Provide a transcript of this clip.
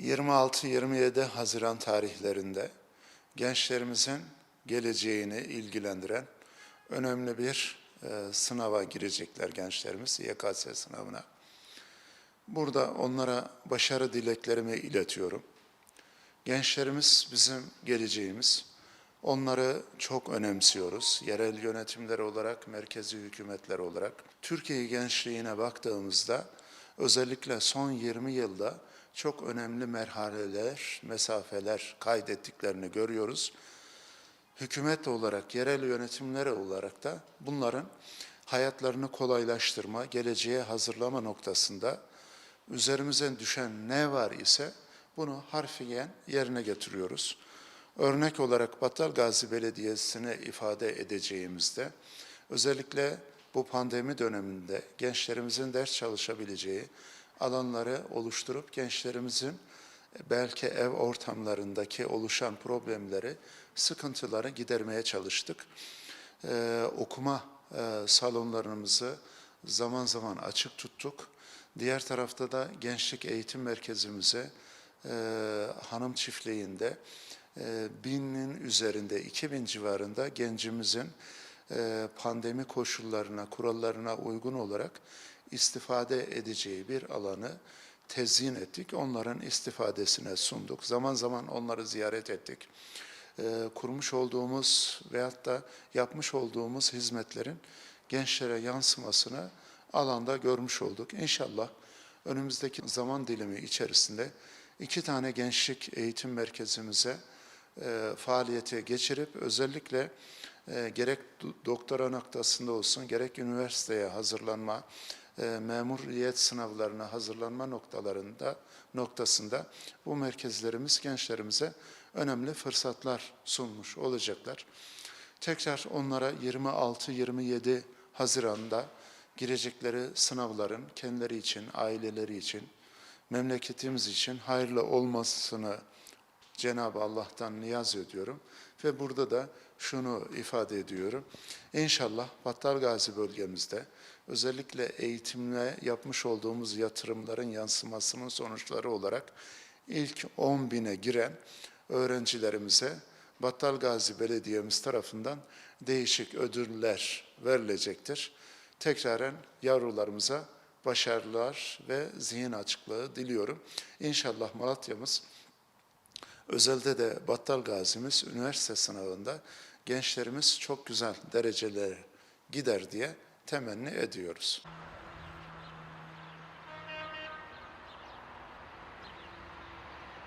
26-27 Haziran tarihlerinde gençlerimizin geleceğini ilgilendiren önemli bir e, sınava girecekler gençlerimiz YKS sınavına. Burada onlara başarı dileklerimi iletiyorum. Gençlerimiz bizim geleceğimiz. Onları çok önemsiyoruz. Yerel yönetimler olarak, merkezi hükümetler olarak. Türkiye gençliğine baktığımızda özellikle son 20 yılda çok önemli merhaleler, mesafeler kaydettiklerini görüyoruz. Hükümet olarak, yerel yönetimler olarak da bunların hayatlarını kolaylaştırma, geleceğe hazırlama noktasında üzerimize düşen ne var ise bunu harfiyen yerine getiriyoruz. Örnek olarak Battalgazi Belediyesi'ne ifade edeceğimizde özellikle bu pandemi döneminde gençlerimizin ders çalışabileceği alanları oluşturup gençlerimizin belki ev ortamlarındaki oluşan problemleri, sıkıntıları gidermeye çalıştık. Ee, okuma e, salonlarımızı zaman zaman açık tuttuk. Diğer tarafta da gençlik eğitim merkezimize e, hanım çiftliğinde e, binin üzerinde 2000 civarında gencimizin e, pandemi koşullarına, kurallarına uygun olarak istifade edeceği bir alanı tezyin ettik. Onların istifadesine sunduk. Zaman zaman onları ziyaret ettik. E, kurmuş olduğumuz veyahut da yapmış olduğumuz hizmetlerin gençlere yansımasını alanda görmüş olduk. İnşallah önümüzdeki zaman dilimi içerisinde iki tane gençlik eğitim merkezimize e, faaliyete geçirip özellikle e, gerek do- doktora noktasında olsun gerek üniversiteye hazırlanma, e, memuriyet sınavlarına hazırlanma noktalarında noktasında bu merkezlerimiz gençlerimize önemli fırsatlar sunmuş olacaklar. Tekrar onlara 26-27 Haziran'da girecekleri sınavların kendileri için, aileleri için, memleketimiz için hayırlı olmasını Cenab-ı Allah'tan niyaz ediyorum. Ve burada da şunu ifade ediyorum. İnşallah Battalgazi bölgemizde özellikle eğitimle yapmış olduğumuz yatırımların yansımasının sonuçları olarak ilk 10 bine giren öğrencilerimize Battalgazi Belediyemiz tarafından değişik ödüller verilecektir. Tekraren yavrularımıza başarılar ve zihin açıklığı diliyorum. İnşallah Malatya'mız Özelde de Battal Gazi'miz üniversite sınavında gençlerimiz çok güzel derecelere gider diye temenni ediyoruz.